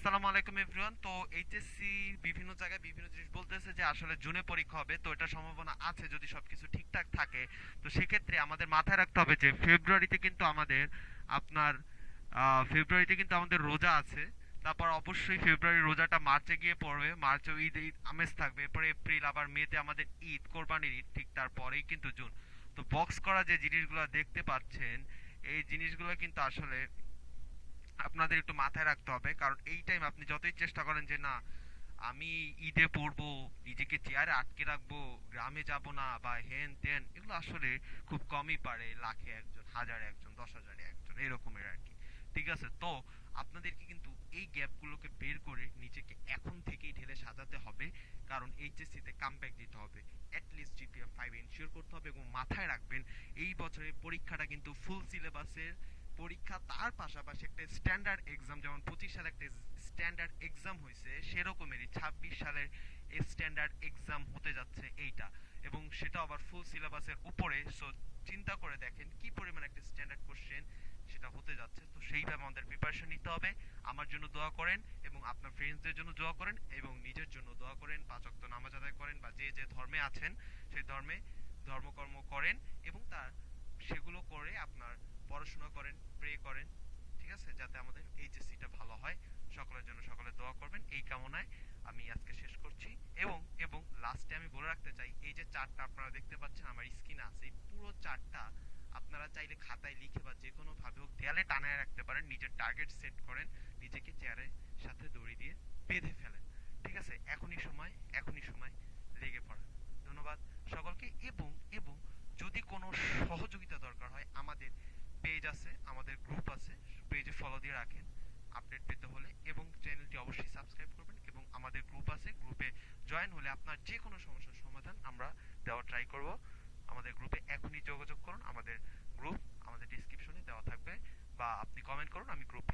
আসসালামু আলাইকুম এভরিওয়ান তো এইচএসসি বিভিন্ন জায়গায় বিভিন্ন জিনিস বলতেছে যে আসলে জুনে পরীক্ষা হবে, তো এটা সম্ভাবনা আছে যদি সবকিছু ঠিকঠাক থাকে। তো সেক্ষেত্রে আমাদের মাথায় রাখতে হবে যে ফেব্রুয়ারিতে কিন্তু আমাদের আপনার ফেব্রুয়ারিতে কিন্তু আমাদের রোজা আছে। তারপর অবশ্যই ফেব্রুয়ারি রোজাটা মার্চে গিয়ে পড়বে। মার্চে ঈদ ঈদ আমেজ থাকবে। এরপরে এপ্রিল আবার মেতে আমাদের ঈদ, কোরবানির ঈদ, ঠিক তারপরেই কিন্তু জুন। তো বক্স করা যে জিনিসগুলো দেখতে পাচ্ছেন, এই জিনিসগুলো কিন্তু আসলে আপনাদের একটু মাথায় রাখতে হবে, কারণ এই টাইম আপনি যতই চেষ্টা করেন যে, না, আমি ঈদে পড়ব, নিজেকে চেয়ারে আটকে রাখব, গ্রামে যাব না, বা হেন তেন, এগুলো আসলে খুব কমই পারে লাখে একজন, হাজারে একজন, দশ হাজারে একজন, এরকমের আর কি। ঠিক আছে? তো আপনাদেরকে কিন্তু এই গ্যাপগুলোকে বের করে নিজেকে এখন থেকেই ঢেলে সাজাতে হবে, কারণ এইচএসসি তে কামব্যাক দিতে হবে। অ্যাটলিস্ট জিপিএ ফাইভ এনশিওর করতে হবে এবং মাথায় রাখবেন, এই বছরের পরীক্ষাটা কিন্তু ফুল সিলেবাসের পরীক্ষা, তার পাশাপাশি একটা স্ট্যান্ডার্ড এক্সাম যেমন পঁচিশ সালে একটা স্ট্যান্ডার্ড এক্সাম হয়েছে সেরকমেরই ছাব্বিশ সালের স্ট্যান্ডার্ড এক্সাম হতে যাচ্ছে এইটা। এবং সেটা আবার ফুল সিলেবাসের উপরে সো চিন্তা করে দেখেন কি পরিমাণ একটা স্ট্যান্ডার্ড কোশ্চেন সেটা হতে যাচ্ছে। তো সেইভাবে আমাদের প্রিপারেশন নিতে হবে। আমার জন্য দোয়া করেন এবং আপনার ফ্রেন্ডসদের জন্য দোয়া করেন এবং নিজের জন্য দোয়া করেন। পাঁচ ওয়াক্ত নামাজ আদায় করেন বা যে যে ধর্মে আছেন, সেই ধর্মে ধর্মকর্ম করেন এবং তার সেগুলো করে আপনার পড়াশোনা করেন প্রে করেন, ঠিক আছে? যাতে আমাদের এইচএসসিটা ভালো হয়। সকলের জন্য সকলে দোয়া করবেন। এই কামনায় আমি আজকে শেষ করছি। এবং এবং লাস্টে আমি বলে রাখতে চাই, এই যে চারটা আপনারা দেখতে পাচ্ছেন, আমার স্ক্রিনে আছে, এই পুরো চারটা আপনারা চাইলে খাতায় লিখে বা যে কোনো ভাবে হোক দেয়ালে টানায় রাখতে পারেন, নিজের টার্গেট সেট করেন, নিজেকে চেয়ারের সাথে দড়ি দিয়ে বেঁধে ফেলেন। ঠিক আছে? এখনই সময় এখনই সময় লেগে পড়া ধন্যবাদ সকলকে এবং এবং যদি কোনো সহযোগিতা দরকার হয় আমাদের পেজ আছে, আমাদের গ্রুপ আছে পেজে ফলো দিয়ে রাখেন আপডেট পেতে হলে, এবং চ্যানেলটি অবশ্যই সাবস্ক্রাইব করবেন, এবং আমাদের গ্রুপ আছে গ্রুপে জয়েন হলে আপনার যে কোনো সমস্যার সমাধান আমরা দেওয়ার ট্রাই করব। আমাদের গ্রুপে এখনই যোগাযোগ করুন, আমাদের গ্রুপ আমাদের ডিসক্রিপশনে দেওয়া থাকবে, বা আপনি কমেন্ট করুন, আমি গ্রুপ